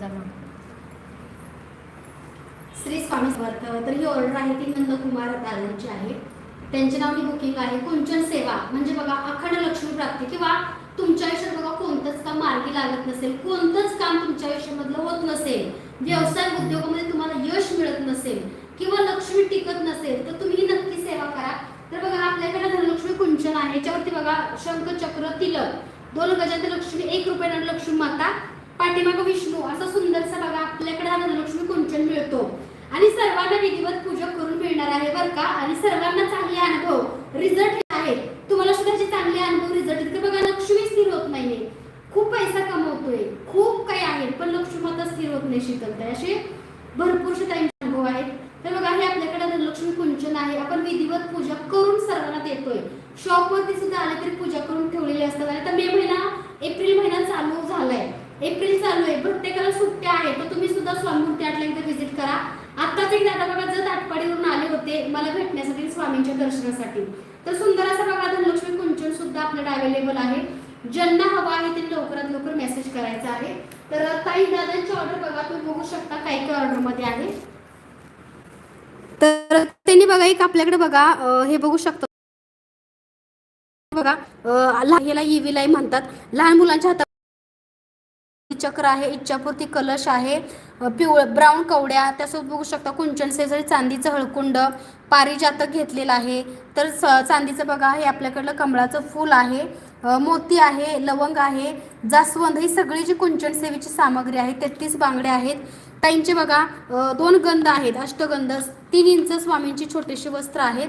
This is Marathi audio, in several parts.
जमा श्री स्वामी समर्थ तर ही ऑर्डर आहे ती नंदकुमार दादांची आहे. त्यांचे नाव मी बुकिंग आहे कुंचन सेवा. म्हणजे बघा अखंड लक्ष्मी प्राप्ती. किंवा तुमच्या आयुष्यात बघा कोणतंच काम मार्गी लागत नसेल कोणतंच काम तुमच्या आयुष्यामधलं होत नसेल व्यवसाय उद्योगामध्ये तुम्हाला यश मिळत नसेल किंवा लक्ष्मी टिकत नसेल तर तुम्ही ही नक्की सेवा करा. तर बघा आपल्याकडे धनलक्ष्मी कुंचन आहे. याच्यावरती बघा शंख चक्र तिलक. दोन गजांत लक्ष्मी एक रुपयानं लक्ष्मी माता. पाठीमाग विष्णू असा सुंदरसा बघा आपल्याकडे हा धनलक्ष्मी कुंचन मिळतो. आणि सर्वांना विधिवत पूजा करून मिळणार आहे बरं का? आणि सर्वांना चांगले अनुभव रिझल्ट आहे तुम्हाला सुद्धा जे चांगले अनुभव रिझल्ट आहेत बघा लक्ष्मी स्थिर होत नाहीये. खूप पैसा कमवतोय खूप काही आहे पण लक्ष्मी माता स्थिर होत नाही शीतलताई असे भरपूरसे त्यांचे अनुभव आहेत. तर बघा हे आपल्याकडे धनलक्ष्मी कुंचन आहे. आपण विधिवत पूजा करून सर्वांना देतोय. शॉपवरती सुद्धा आले तरी पूजा करून ठेवलेली असतात. आणि आता मे महिना एप्रिल महिना चालू झालाय. एप्रिल चालू आहे. प्रत्येकाला सुट्ट्या आहेत. तर तुम्ही सुद्धा स्वामीमूर्ती आठला एकदा व्हिजिट करा. आत्ताच एक दादा बघा जर आटपाडीवरून आले होते मला भेटण्यासाठी स्वामींच्या दर्शनासाठी. तर सुंदर असं बघा धनलक्ष्मी कुंचन सुद्धा आपल्याकडे अवेलेबल आहे. ज्यांना हवा आहे त्यांनी लवकरात लवकर मेसेज करायचा आहे. तर ताई दादांची ऑर्डर बघा तुम्ही बघू शकता काही काही ऑर्डरमध्ये आहे. तर त्यांनी बघा एक आपल्याकडे बघा हे बघू शकता. बघा अं, लहान- म्हणतात. लहान मुलांच्या हातात चक्र आहे इच्छापूर्ती कलश आहे पिवळ ब्राऊन कवड्या त्यासोबत बघू शकता कुंचन सेजरी चांदीचं हळकुंड पारिजातक घेतलेलं आहे. तर स- चांदीचं बघा हे आपल्याकडलं कमळाचं फूल आहे मोती आहे लवंग आहे जास्वंद ही सगळी जी कुंचन सेवेची सामग्री आहे तेहतीस बांगड्या आहेत. ताईंचे बघा दोन गंध आहेत अष्टगंध तीन इंच स्वामींची छोटीशी वस्त्र आहेत.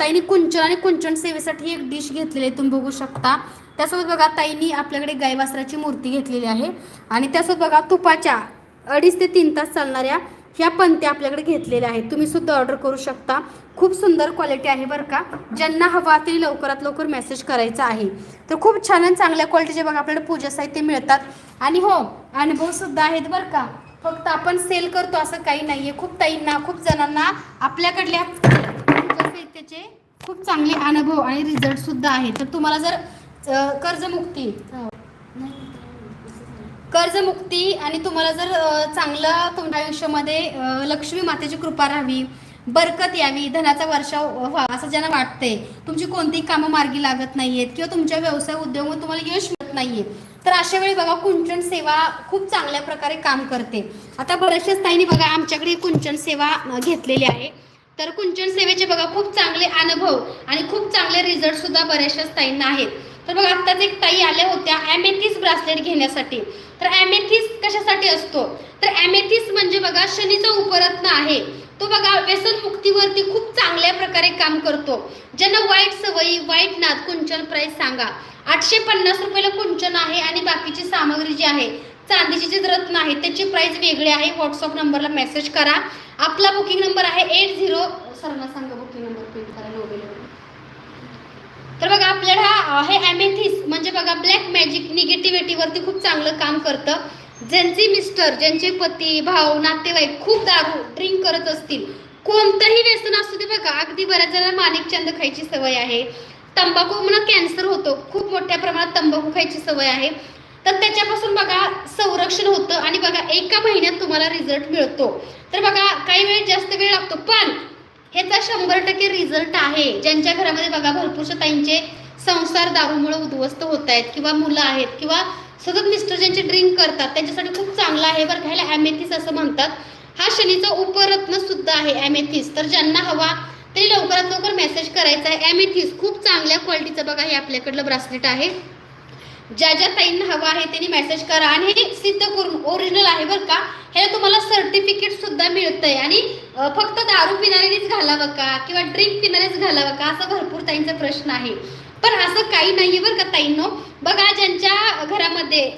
ताईंनी कुंचन आणि कुंचन सेवेसाठी एक डिश घेतलेली आहे तुम्ही बघू शकता. त्यासोबत बघा ताईंनी आपल्याकडे गायवासराची मूर्ती घेतलेली आहे. आणि त्यासोबत बघा तुपाच्या अडीच ते तीन तास चालणाऱ्या ह्या पंत्या आपल्याकडे घेतलेल्या आहेत. तुम्ही सुद्धा ऑर्डर करू शकता. खूप सुंदर क्वालिटी आहे बरं का. ज्यांना हवा तरी लवकरात लवकर मेसेज करायचा आहे. तर खूप छान आणि चांगल्या क्वालिटीचे बघा आपल्याकडे पूजा साहित्य मिळतात. आणि हो अनुभव सुद्धा आहेत बरं का. फक्त आपण सेल करतो असं काही नाही आहे खूप ताईंना खूप जणांना आपल्याकडल्या पूजा साहित्याचे खूप चांगले अनुभव आणि रिझल्ट सुद्धा आहेत तर तुम्हाला जर कर्जमुक्ती. हो. कर्जमुक्ती आणि तुम्हाला जर चांगलं तुमच्या आयुष्यामध्ये लक्ष्मी मातेची कृपा राहावी बरकत यावी धनाचा वर्षाव व्हावा असं ज्यांना वाटतंय तुमची कोणतीही कामं मार्गी लागत नाहीयेत किंवा तुमच्या व्यवसाय उद्योगामध्ये तुम्हाला यश मिळत नाहीये तर अशा वेळी बघा कुंचन सेवा खूप चांगल्या प्रकारे काम करते. आता बऱ्याचशाच ताईंनी बघा आमच्याकडे कुंचन सेवा घेतलेली आहे. तर कुंचन सेवेचे बघा खूप चांगले अनुभव आणि खूप चांगले रिझल्ट सुद्धा बऱ्याचशाच ताईंना आहेत. तर बघा आत्ताच एक ताई आल्या होत्या ॲमेथिस ब्रासलेट घेण्यासाठी. तर ॲमेथिस कशासाठी असतो? तर ॲमेथिस म्हणजे बघा शनीचा उपरत्न आहे. तो बघा व्यसन मुक्तीवरती खूप चांगल्या प्रकारे काम करतो. ज्यांना वाईट सवयी वाईट नाद कुंचन प्राईस सांगा. आठशे पन्नास रुपयाला कुंचन आहे आणि बाकीची सामग्री जी आहे चांदीची जे रत्न आहे त्याची प्राइस वेगळी आहे. व्हॉट्सअप नंबरला मेसेज करा. आपला बुकिंग नंबर आहे एट झिरो सरांना सांगा बुकिंग नंबर प्रिंट करायला मोबाईलवर तर बघा आपल्याला आहे ॲमेथिस म्हणजे बघा ब्लॅक मॅजिक निगेटिव्हिटीवरती खूप चांगलं काम करतं. ज्यांचे मिस्टर ज्यांचे पती भाऊ नातेवाईक खूप दारू ड्रिंक करत असतील कोणतंही व्यसन असू दे बघा अगदी बऱ्याच जणांना माणिकचंद खायची सवय आहे. तंबाखू म्हणून कॅन्सर होतो खूप मोठ्या प्रमाणात तंबाखू खायची सवय आहे. तर त्याच्यापासून बघा संरक्षण होतं आणि बघा एका महिन्यात तुम्हाला रिझल्ट मिळतो. तर बघा काही वेळ जास्त वेळ लागतो पण ह्याचा शंभर टक्के रिझल्ट आहे. ज्यांच्या घरामध्ये बघा भरपूरशा ताईंचे संसार दारूमुळे उद्ध्वस्त होत आहेत किंवा मुलं आहेत किंवा सतत मिस्टर ज्यांचे ड्रिंक करतात त्यांच्यासाठी खूप चांगला आहे. बरं घ्यायला ॲमेथिस असं म्हणतात. हा शनीचा उपरत्न सुद्धा आहे ॲमेथिस तर ज्यांना हवा तरी लवकरात लवकर मेसेज करायचा आहे. ॲमेथिस खूप चांगल्या क्वालिटीचं बघा हे आपल्याकडलं ब्रासलेट आहे. ज्या ज्या ताईंना हवा आहे त्यांनी मेसेज करा आणि हे सिद्ध करून ओरिजिनल आहे बरं का. ह्याला तुम्हाला सर्टिफिकेट सुद्धा मिळतंय. आणि फक्त दारू पिणाऱ्यानेच घालावं का? किंवा ड्रिंक पिणाऱ्याच घालावं का? असा भरपूर ताईंचा प्रश्न आहे. पण असं काही नाहीये बरं का ताईंनो. बघा ज्यांच्या घरामध्ये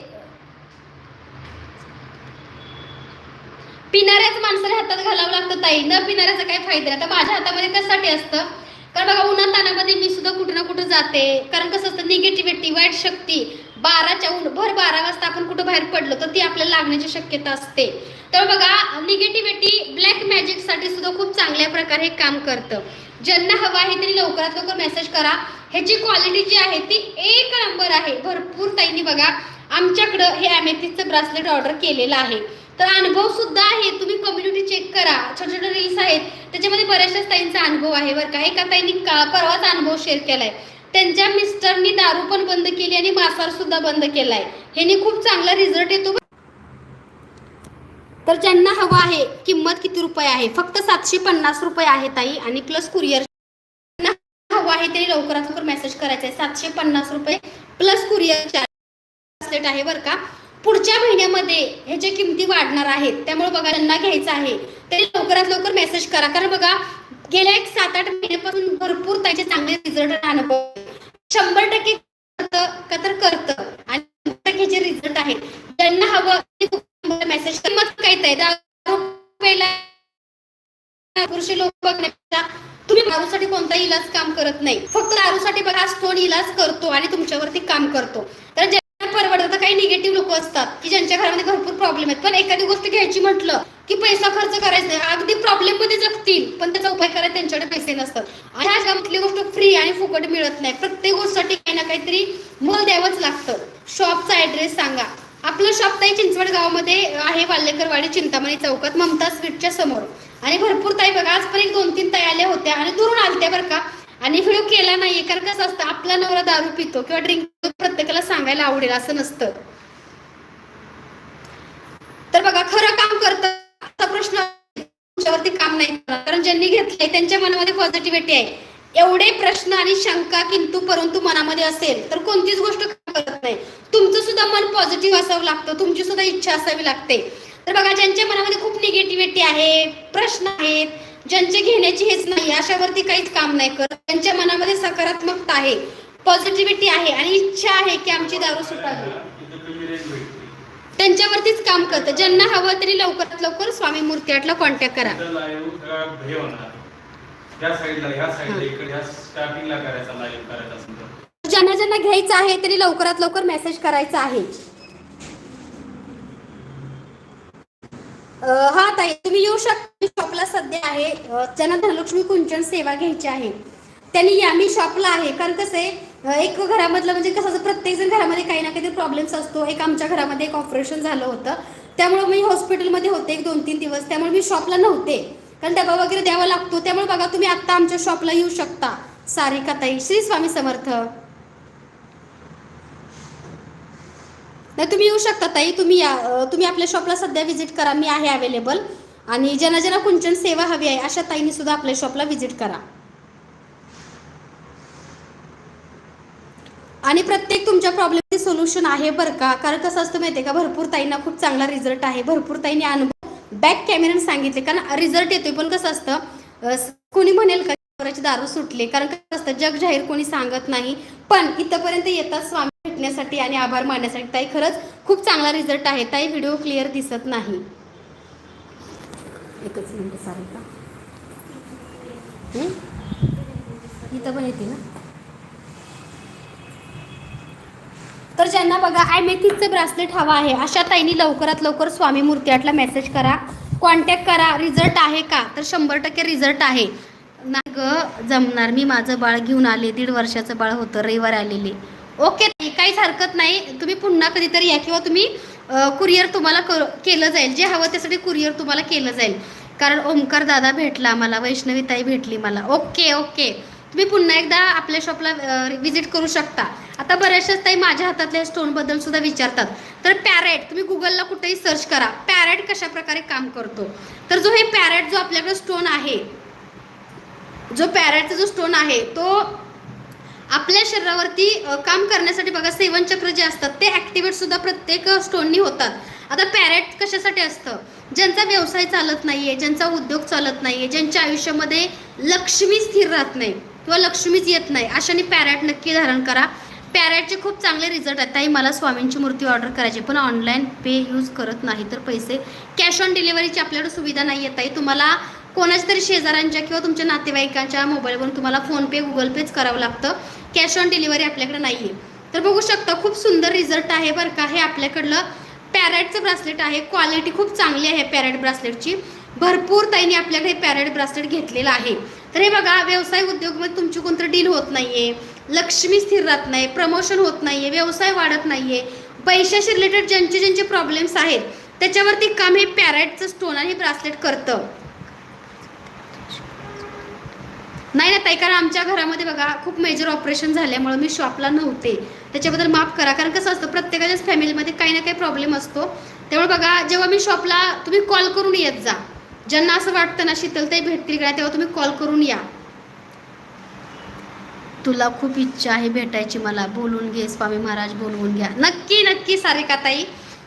पिणाऱ्याच माणसाला हातात घालावं लागतं ताई. न पिणाऱ्याचा काय फायदा? नाही आता माझ्या हातामध्ये कशासाठी असतं? कारण बघा उन्हा तानामध्ये मी सुद्धा कुठं ना कुठं जाते. कारण कसं असतं निगेटिव्हिटी वाईट शक्ती बाराच्या उन भर बारा वाजता आपण कुठं बाहेर पडलो तर ती आपल्याला लागण्याची शक्यता असते. तर बघा निगेटिव्हिटी ब्लॅक मॅजिकसाठी सुद्धा खूप चांगल्या प्रकारे हे काम करतं. ज्यांना हवं आहे त्यांनी लवकरात लवकर मेसेज करा. ह्याची क्वालिटी जी आहे ती एक नंबर आहे. भरपूर ताईंनी बघा आमच्याकडं हे ॲमेथिसचं ब्रासलेट ऑर्डर केलेलं आहे. तर अनुभव सुद्धा आहे तुम्ही कम्युनिटी चेक करा. छोटे छोटे रील्स आहेत. त्याच्यामध्ये बऱ्याचशा ताईंचा अनुभव आहे बरं का. एका ताईंनी का परवाच अनुभव शेअर केलाय. त्यांच्या मिस्टरनी दारू पण बंद केली आणि मांसाहार सुद्धा बंद केलाय. ह्याने खूप चांगला रिझल्ट येतो तर ज्यांना हवं आहे किंमत किती रुपये आहे? फक्त सातशे पन्नास रुपये आहे ताई आणि प्लस कुरिअर हवं आहे तरी लवकरात लवकर मेसेज करायचा आहे. सातशे पन्नास रुपये प्लस कुरिअर चार्ज आहे बरं का. पुढच्या महिन्यामध्ये ह्याच्या किमती वाढणार आहेत त्यामुळे बघा त्यांना घ्यायचं आहे. तरी लवकरात लवकर मेसेज करा. कारण बघा गेल्या एक सात आठ महिन्यापासून भरपूर त्याचे चांगले रिझल्ट अनुभव शंभर टक्के करतं का तर करतं. आणि टक्केचे रिझल्ट आहेत ज्यांना हवं मेसेज किंमत काय पुरुष लोक बघण्यापेक्षा तुम्ही दारूसाठी कोणता इलाज काम करत नाही. फक्त दारूसाठी बघा स्टोन इलाज करतो आणि तुमच्यावरती काम करतो. तर काही निगेटिव्ह लोक असतात की ज्यांच्या घरामध्ये भरपूर प्रॉब्लेम आहेत. पण एखादी गोष्ट घ्यायची म्हटलं की पैसा खर्च करायचा नाही. अगदी प्रॉब्लेममध्ये जगतील पण त्याचा उपाय करायला त्यांच्याकडे पैसे नसतात. आणि ह्या जगातली गोष्ट फ्री आणि फुकट मिळत नाही. प्रत्येक गोष्टीसाठी काही ना काहीतरी मोल द्यावंच लागतं. शॉपचा ऍड्रेस सांगा. आपलं शॉप ताई चिंचवड गावामध्ये आहे वाल्लेकरवाडी चिंतामणी चौकात ममता स्वीटच्या समोर. आणि भरपूर ताई बघा आज पण एक दोन तीन ताई आल्या होत्या आणि दुरून आलत्या बरं का. आणि व्हिडिओ केला नाहीये कारण कसं असतं आपला नवरा दारू पितो किंवा ड्रिंक प्रत्येकाला सांगायला आवडेल असं नसतं. तर बघा खरं काम करत प्रश्न तुमच्यावरती काम नाही करणार. कारण ज्यांनी घेतलंय त्यांच्या मनामध्ये पॉझिटिव्हिटी आहे. एवढे प्रश्न आणि शंका किंतु परंतु मनामध्ये असेल तर कोणतीच गोष्ट काम करत नाही. तुमचं सुद्धा मन पॉझिटिव्ह असावं लागतं तुमची सुद्धा इच्छा असावी लागते. तर बघा ज्यांच्या मनामध्ये खूप निगेटिव्हिटी आहे प्रश्न आहेत ज्यांचे घेण्याची हेच नाही अशावरती काहीच काम नाही करत. त्यांच्या मनामध्ये सकारात्मकता आहे पॉझिटिव्हिटी आहे आणि इच्छा आहे की आमची दारू सुटावी. त्यांच्यावरतीच काम करतं. ज्यांना हवं तरी लवकरात लवकर स्वामी मूर्ती आठला कॉन्टॅक्ट करा ज्यांना ज्यांना घ्यायचं आहे तरी लवकरात लवकर मेसेज करायचा आहे. हा ताई तुम्ही येऊ शकता. शॉपला सध्या आहे. त्यांना धनलक्ष्मी कुंचन सेवा घ्यायची आहे. त्यांनी या मी शॉपला आहे. कारण कसं आहे एक घरामधलं म्हणजे कसं प्रत्येक जण घरामध्ये काही ना काहीतरी प्रॉब्लेम्स असतो. एक आमच्या घरामध्ये एक ऑपरेशन झालं होतं. त्यामुळे मी हॉस्पिटलमध्ये होते एक दोन तीन दिवस. त्यामुळे मी शॉपला नव्हते. कारण डबा वगैरे द्यावा लागतो. त्यामुळे बघा तुम्ही आत्ता आमच्या शॉपला येऊ शकता. सारिका ताई श्री स्वामी समर्थ. नाही तुम्ही येऊ शकता ताई. तुम्ही या तुम्ही आपल्या शॉपला सध्या व्हिजिट करा. मी आहे अवेलेबल आणि ज्यांना ज्यांना कुंचन सेवा हवी आहे अशा ताईंनी सुद्धा आपल्या शॉपला व्हिजिट करा. आणि प्रत्येक तुमच्या प्रॉब्लेमचे सोल्युशन आहे बरं का? कारण कसं असतं माहिती आहे का भरपूर ताईंना खूप चांगला रिझल्ट आहे. भरपूर ताईंनी अनुभव बॅक कॅमेऱ्याने सांगितले. कारण रिझल्ट येतोय पण कसं असतं कोणी म्हणेल का दारू सुटले. कारण कसं असतं जग जाहीर कोणी सांगत नाही. पण इथंपर्यंत येतात स्वामी भेटण्यासाठी आणि आभार मानण्यासाठी. ताई खरंच खूप चांगला रिझल्ट आहे. ताई व्हिडिओ क्लिअर दिसत नाही. एकच मिनिट सारे का? इथं पण येते ना? तर ज्यांना बघा आय मेथीचं ब्रासलेट हवा आहे अशा ताईंनी लवकरात लवकर स्वामी मूर्ती मेसेज करा. कॉन्टॅक्ट करा. रिझल्ट आहे का? तर शंभर टक्के रिझल्ट आहे. ना ग जमणार. मी माझं बाळ घेऊन आले. दीड वर्षाचं बाळ होतं. रविवार आलेले. ओके काहीच हरकत नाही. तुम्ही पुन्हा कधीतरी या किंवा तुम्ही कुरिअर तुम्हाला कर केलं जाईल. जे हवं त्यासाठी कुरिअर तुम्हाला केलं जाईल. कारण ओमकार दादा भेटला मला वैष्णवी ताई भेटली मला. Okay okay. तुम्ही पुन्हा एकदा आपल्या शॉपला व्हिजिट करू शकता. आता बऱ्याचशाच ताई माझ्या हातातल्या स्टोनबद्दल सुद्धा विचारतात. तर पॅरेट तुम्ही गुगलला कुठेही सर्च करा. पॅरेट कशा प्रकारे काम करतो? तर जो हे पॅरेट जो आपल्याकडे स्टोन आहे जो पॅरेटचा जो स्टोन आहे तो आपल्या शरीरावरती काम करण्यासाठी बघा सेवन चक्र जे असतात ते ॲक्टिवेट सुद्धा प्रत्येक स्टोननी होतात. आता पॅरेट कशासाठी असतं? ज्यांचा व्यवसाय चालत नाहीये ज्यांचा उद्योग चालत नाहीये ज्यांच्या आयुष्यामध्ये लक्ष्मी स्थिर राहत नाही किंवा लक्ष्मीच येत नाही अशाने पॅरेट नक्की धारण करा. पॅरेटचे खूप चांगले रिझल्ट आहेत. ताई मला स्वामींची मूर्ती ऑर्डर करायची पण ऑनलाईन पे यूज करत नाही तर पैसे. कॅश ऑन डिलिव्हरीची आपल्याकडे सुविधा नाही आहे ताई. तुम्हाला कोणाच्या तरी शेजाऱ्यांच्या किंवा तुमच्या नातेवाईकांच्या मोबाईलवरून तुम्हाला फोनपे गुगल पेच करावं लागतं. कॅश ऑन डिलिव्हरी आपल्याकडे नाही आहे तर बघू शकता खूप सुंदर रिझल्ट आहे बरं का. हे आपल्याकडलं पॅरेटचं ब्रासलेट आहे. क्वालिटी खूप चांगली आहे पॅरेट ब्रासलेटची भरपूर ताईने आपल्याकडे पॅरेट ब्रासलेट घेतलेलं आहे. तर हे बघा व्यवसाय उद्योगमध्ये तुमची कोणतं डील होत नाहीये. लक्ष्मी स्थिर राहत नाही प्रमोशन होत नाहीये व्यवसाय वाढत नाहीये. पैशाशी रिलेटेड ज्यांचे ज्यांचे प्रॉब्लेम्स आहेत त्याच्यावरती काम हे पॅरेटचं स्टोन आणि ब्रासलेट करतं. नाही ना ताई कारण आमच्या घरामध्ये बघा खूप मेजर ऑपरेशन झाल्यामुळे मी शॉपला नव्हते. त्याच्याबद्दल माफ करा कारण कसं असतं प्रत्येकाच्याच फॅमिलीमध्ये काही ना काही प्रॉब्लेम असतो. त्यामुळे बघा जेव्हा मी शॉपला तुम्ही कॉल करून येत जा. ज्यांना असं वाटतं ना शीतलताई भेटतील का तेव्हा तुम्ही कॉल करून या. तुला खूप इच्छा आहे भेटायची मला. बोलून घे स्वामी महाराज बोलवून घ्या. नक्की नक्की सारिकाताई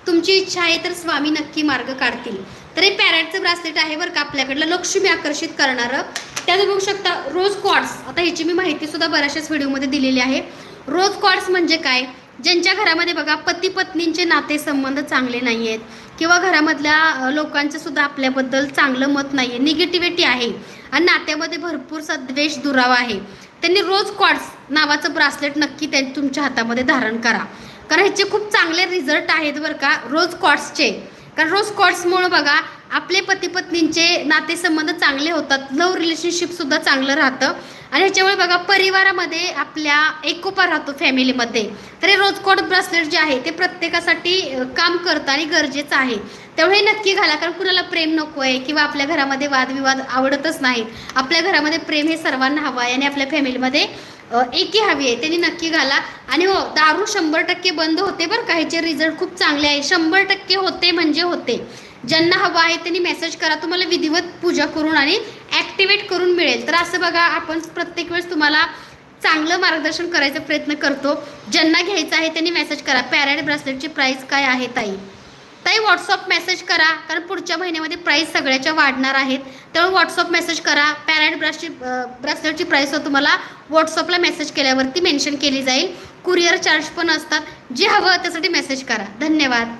तुमची इच्छा आहे तर स्वामी नक्की मार्ग काढतील. तर हे पॅरेटचं ब्रासलेट आहे बरं का आपल्याकडलं लक्ष्मी आकर्षित करणारं. त्यात बघू शकता रोज कॉड्स आता ह्याची मी माहिती सुद्धा बऱ्याचशाच व्हिडिओमध्ये दिलेली आहे. रोज कॉड्स म्हणजे काय? ज्यांच्या घरामध्ये बघा पती पत्नींचे नातेसंबंध चांगले नाही आहेत किंवा घरामधल्या लोकांचं सुद्धा आपल्याबद्दल चांगलं मत नाही आहे निगेटिव्हिटी आहे. आणि नात्यामध्ये भरपूर सद्वेष दुरावा आहे. त्यांनी रोज कॉड्स नावाचं ब्रासलेट नक्की त्या तुमच्या हातामध्ये धारण करा. कारण ह्याचे खूप चांगले रिझल्ट आहेत बरं का रोज कॉड्सचे कारण रोज कॉड्समुळं बघा आपले पती पत्नींचे नातेसंबंध चांगले होतात. लव रिलेशनशिप सुद्धा चांगलं राहतं. आणि ह्याच्यामुळे बघा परिवारामध्ये आपल्या एकोपा राहतो फॅमिलीमध्ये तर हे रोजकोट ब्रासलेट जे आहे ते प्रत्येकासाठी काम करतं आणि गरजेचं आहे. तेवढे नक्की घाला कारण कुणाला प्रेम नको आहे किंवा आपल्या घरामध्ये वादविवाद आवडतच नाहीत. आपल्या घरामध्ये प्रेम हे सर्वांना हवं आहे आणि आपल्या फॅमिलीमध्ये एकी हवी आहे त्यांनी नक्की घाला. आणि हो दारू शंभर टक्के बंद होते बरं का ह्याचे रिझल्ट खूप चांगले आहे. शंभर टक्के होते म्हणजे होते. ज्यांना हवं आहे त्यांनी मेसेज करा. तुम्हाला विधिवत पूजा करून आणि ॲक्टिवेट करून मिळेल. तर असं बघा आपण प्रत्येक वेळेस तुम्हाला चांगलं मार्गदर्शन करायचा प्रयत्न करतो. ज्यांना घ्यायचं आहे त्यांनी मेसेज करा. पॅरेड ब्रासलेटची प्राईस काय आहे ताई? ताई व्हॉट्सअप मेसेज करा. कारण पुढच्या महिन्यामध्ये प्राईस सगळ्याच्या वाढणार आहेत. त्यामुळे व्हॉट्सअप मेसेज करा. पॅरेड ब्रासची ब्रासलेटची प्राईस तुम्हाला व्हॉट्सअपला मेसेज केल्यावरती मेन्शन केली जाईल. कुरिअर चार्ज पण असतात. जे हवं त्यासाठी मेसेज करा. धन्यवाद.